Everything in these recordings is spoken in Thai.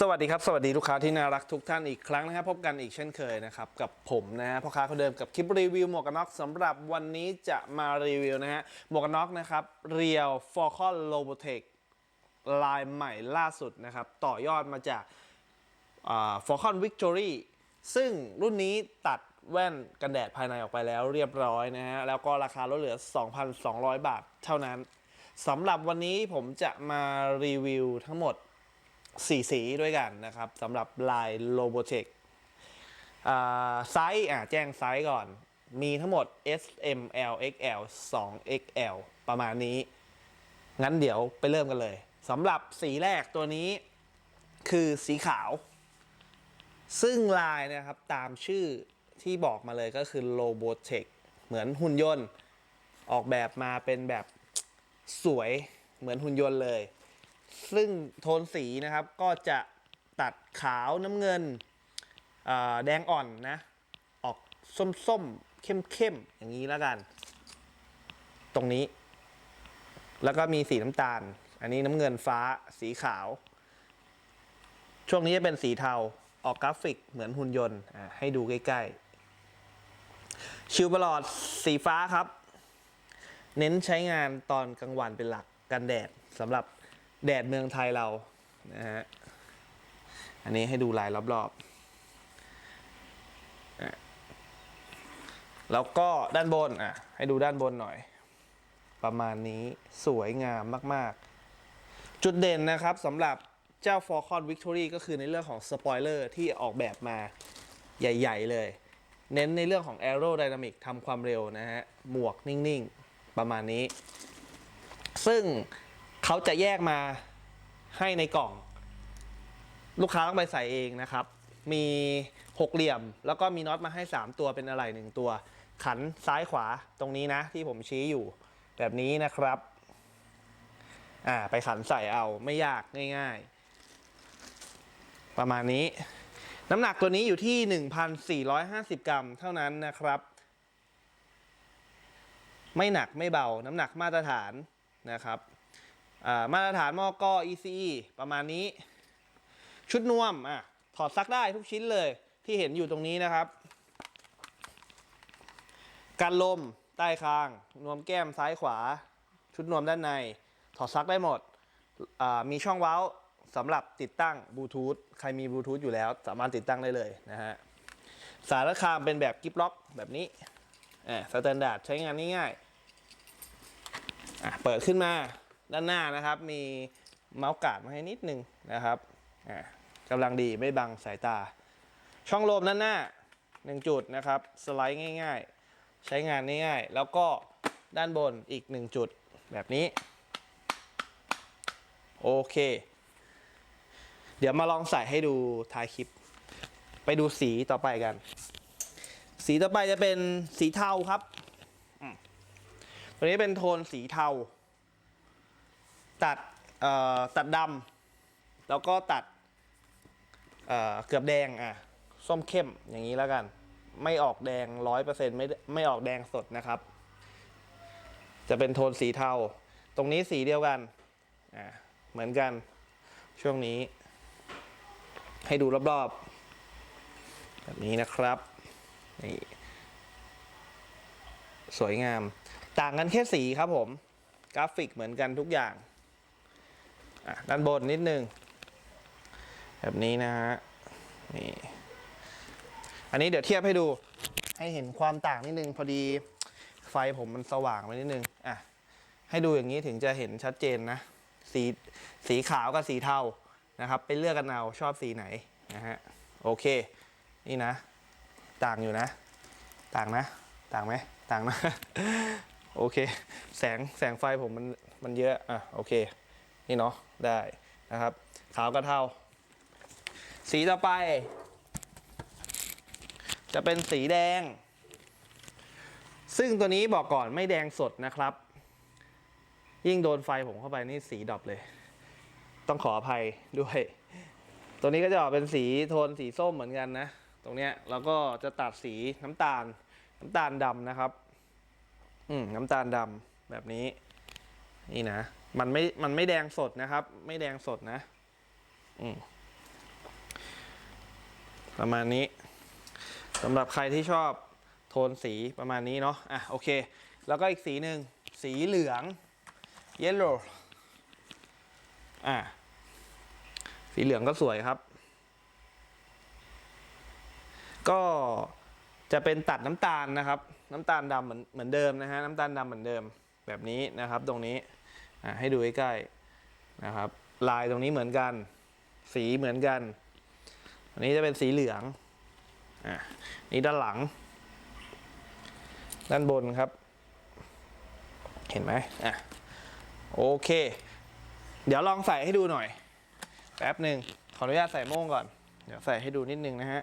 สวัสดีครับ สวัสดีลูกค้าที่น่ารักทุกท่านอีกครั้งนะครับ พบกันอีกเช่นเคยนะครับ กับผมนะฮะพ่อค้าคนเดิมกับคลิปรีวิวหมวกกันน็อกสำหรับวันนี้จะมารีวิวนะฮะหมวกกันน็อกนะครับเรียวฟอร์คอนโลโบเทคลายใหม่ล่าสุดนะครับ ต่อยอดมาจากฟอร์คอนวิกตอรี่ซึ่งรุ่นนี้ตัดแว่นกันแดดภายในออกไปแล้วเรียบร้อยนะฮะแล้วก็ราคาลดเหลือ 2,200 บาทเท่านั้นสำหรับวันนี้ผมจะมารีวิวทั้งหมด 4สีด้วยกันนะครับสำหรับลาย l o b o t e c อ่าไซส์แจ้งไซส์ก่อน มีทั้งหมด S M L X L 2 X L ประมาณนี้ งั้นเดี๋ยวไปเริ่มกันเลยสำหรับสีแรกตัวนี้คือสีขาว ซึ่งลายนะครับตามชื่อที่บอกมาเลยก็คือ l o b o t e c เหมือนหุ่นยนต์ ออกแบบมาเป็นแบบสวยเหมือนหุ่นยนต์เลย ซึ่งโทนสีนะครับก็จะตัดขาวน้ำเงินแดงอ่อนนะ ออกส้มๆ เข้มๆ อย่างนี้แล้วกัน ตรงนี้ แล้วก็มีสีน้ำตาล อันนี้น้ำเงินฟ้าสีขาว ช่วงนี้จะเป็นสีเทาออกกราฟิกเหมือนหุ่นยนต์ให้ดูใกล้ๆ ชิวบลอดสีฟ้าครับ เน้นใช้งานตอนกลางวันเป็นหลักกันแดดสำหรับ แดดเมืองไทยเรานะฮะอันนี้ให้ดูลายรอบๆ แล้วก็ด้านบนอะให้ดูด้านบนหน่อย ประมาณนี้สวยงามมากๆ จุดเด่นนะครับสำหรับเจ้า Falcon Victory ก็คือในเรื่องของสปอยเลอร์ที่ออกแบบมาใหญ่ ๆ เลย เน้นในเรื่องของ Aerodynamic ทำความเร็วนะฮะ หมวกนิ่ง ๆ ประมาณนี้ ซึ่ง เขาจะแยกมาให้ในกล่อง ลูกค้าต้องไปใส่เองนะครับ มีหกเหลี่ยม แล้วก็มีน็อตมาให้ 3 ตัวเป็นอะไรหนึ่งตัว ขันซ้ายขวาตรงนี้นะ ที่ผมชี้อยู่ แบบนี้นะครับ อ่าไปขันใส่เอาไม่ยากง่ายๆ ประมาณนี้ น้ำหนักตัวนี้อยู่ที่ 1,450 กรัมเท่านั้นนะครับ ไม่หนักไม่เบาน้ำหนักมาตรฐานนะครับ มาตรฐานมอกอ ECE ประมาณนี้ ชุดนวมอะถอดซักได้ทุกชิ้นเลยที่เห็นอยู่ตรงนี้นะครับ กันลมใต้คาง นวมแก้มซ้ายขวา ชุดนวมด้านใน ถอดซักได้หมด มีช่องเว้าสำหรับติดตั้งบลูทูธใครมีบลูทูธอยู่แล้ว สามารถติดตั้งได้เลยนะฮะ สายระคามเป็นแบบกิฟล็อกแบบนี้อ่าสแตนดาร์ดใช้งานง่ายๆเปิดขึ้นมา ด้านหน้านะครับ มีเมาส์การ์ดมาให้นิดนึงนะครับกำลังดีไม่บังสายตา ช่องลมด้านหน้า 1 จุดนะครับ สไลด์ง่าย ๆ ใช้งานง่ายๆ แล้วก็ด้านบนอีก 1 จุดแบบนี้ โอเค เดี๋ยวมาลองใส่ให้ดูท้ายคลิป ไปดูสีต่อไปกัน สีต่อไปจะเป็นสีเทาครับอืมตัวนี้เป็นโทนสีเทา ตัดเอ่อตัดดำแล้วก็ตัดเอ่อเกือบแดงอะส้มเข้มอย่างนี้แล้วกัน ไม่ออกแดงร้อยเปอร์เซ็นต์ไม่ไม่ออกแดงสดนะครับ จะเป็นโทนสีเทา ตรงนี้สีเดียวกันอ่าเหมือนกันช่วงนี้ ให้ดูรอบๆ แบบนี้นะครับนี่สวยงาม ต่างกันแค่สีครับผม กราฟิกเหมือนกันทุกอย่าง ด้านบนนิดนึง แบบนี้นะฮะนี่อันนี้เดี๋ยวเทียบให้ดูให้เห็นความต่างนิดนึง พอดีไฟผมมันสว่างไปนิดนึงอะให้ดูอย่างนี้ถึงจะเห็นชัดเจนนะ สีสีขาวกับสีเทานะครับ ไปเลือกกันเอาชอบสีไหนนะฮะโอเค นี่นะ ต่างอยู่นะ ต่างนะ ต่างไหมต่างนะ โอเค แสงแสงไฟผมมันมันเยอะอะโอเค นี่เนาะได้นะครับขาวกับเทาสีต่อไป จะเป็นสีแดง ซึ่งตัวนี้บอกก่อนไม่แดงสดนะครับ ยิ่งโดนไฟผมเข้าไปนี่สีดรอปเลย ต้องขออภัยด้วย ตัวนี้ก็จะออกเป็นสีโทนสีส้มเหมือนกันนะ ตรงเนี้ยแล้วก็จะตัดสีน้ำตาลน้ำตาลดำนะครับ อืมน้ำตาลดำแบบนี้ นี่นะ มันไม่ มันไม่แดงสดนะครับ ไม่แดงสดนะ ประมาณนี้สำหรับใครที่ชอบโทนสีประมาณนี้เนาะ อะโอเค แล้วก็อีกสีหนึ่งสีเหลือง yellow อะสีเหลืองก็สวยครับ ก็จะเป็นตัดน้ำตาลนะครับ น้ำตาลดำเหมือนเหมือนเดิมนะฮะ น้ำตาลดำเหมือนเดิมแบบนี้นะครับตรงนี้ ให้ดูใกล้ๆนะครับ ลายตรงนี้เหมือนกัน สีเหมือนกัน อันนี้จะเป็นสีเหลืองอะนี่ด้านหลัง ด้านบนครับ เห็นไหมอะโอเค เดี๋ยวลองใส่ให้ดูหน่อย แป๊บหนึ่งขออนุญาตใส่โม่งก่อน เดี๋ยวใส่ให้ดูนิดนึงนะฮะ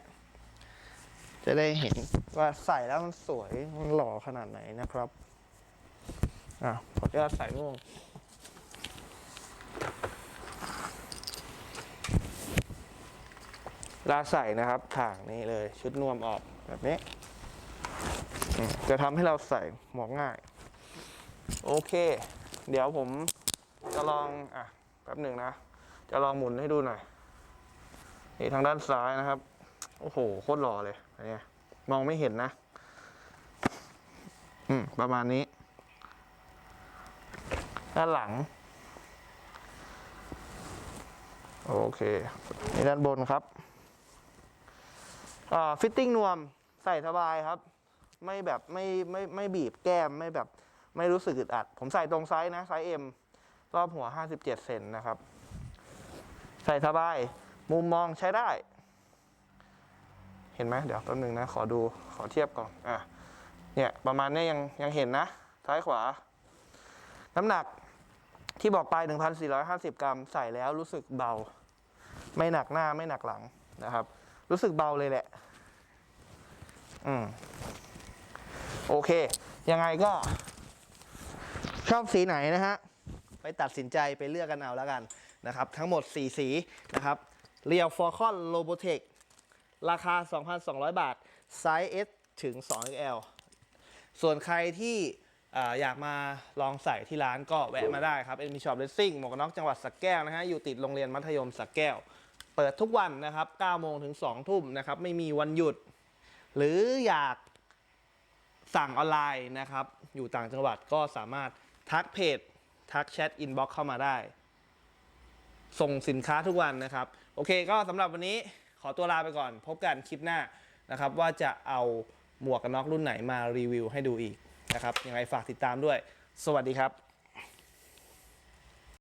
จะได้เห็นว่าใส่แล้วมันสวย มันหล่อขนาดไหนนะครับ อะขออนุญาตใส่โม่ง ลาใส่นะครับถางนี้เลย ชุดนวมออกแบบนี้ จะทำให้เราใส่หมวกง่าย โอเค เดี๋ยวผมจะลองอะแป๊บหนึ่งนะ จะลองหมุนให้ดูหน่อยนี่ทางด้านซ้ายนะครับ โอ้โห โคตรหล่อเลยอันนี้มองไม่เห็นนะ อืม ประมาณนี้ ด้านหลัง โอเคนี่ด้านบนครับฟิตติ้งนวมใส่สบายครับ ไม่แบบไม่ไม่ไม่บีบแก้มไม่แบบไม่รู้สึกอึดอัด ผมใส่ตรงไซส์นะไซส์ M รอบหัว 57 เซนนะครับ ใส่สบาย มุมมองใช้ได้ เห็นไหมเดี๋ยวแป๊บนึงนะ ขอดูขอเทียบก่อนอะเนี่ยประมาณนี้ยยังยังเห็นนะ ซ้ายขวา น้ำหนักที่บอกไป 1,450 กรัม ใส่แล้วรู้สึกเบา ไม่หนักหน้าไม่หนักหลังนะครับ รู้สึกเบาเลยแหละ อืม โอเค ยังไงก็ ชอบสีไหนนะฮะ ไปตัดสินใจไปเลือกกันเอาแล้วกันนะครับ ทั้งหมด 4 สีนะครับเรียวฟอร์คอนโลโบเทคราคา 2,200 บาท ไซส์ S ถึง 2XL ส่วนใครที่ อยากมาลองใส่ที่ร้านก็แวะมาได้ครับ Enemy Shop Racing หมวกกันน็อกจังหวัดสระแก้วนะฮะอยู่ติดโรงเรียนมัธยมสระแก้ว เปิดทุกวันนะครับ9โมงถึง2ทุ่มนะครับไม่มีวันหยุด หรืออยากสั่งออนไลน์นะครับ อยู่ต่างจังหวัดก็สามารถทักเพจ ทักแชทอินบ็อกเข้ามาได้ ส่งสินค้าทุกวันนะครับ โอเคก็สำหรับวันนี้ขอตัวลาไปก่อน พบกันคลิปหน้านะครับ ว่าจะเอาหมวกกันน็อกรุ่นไหนมารีวิวให้ดูอีก นะครับยังไงฝากติดตามด้วย สวัสดีครับ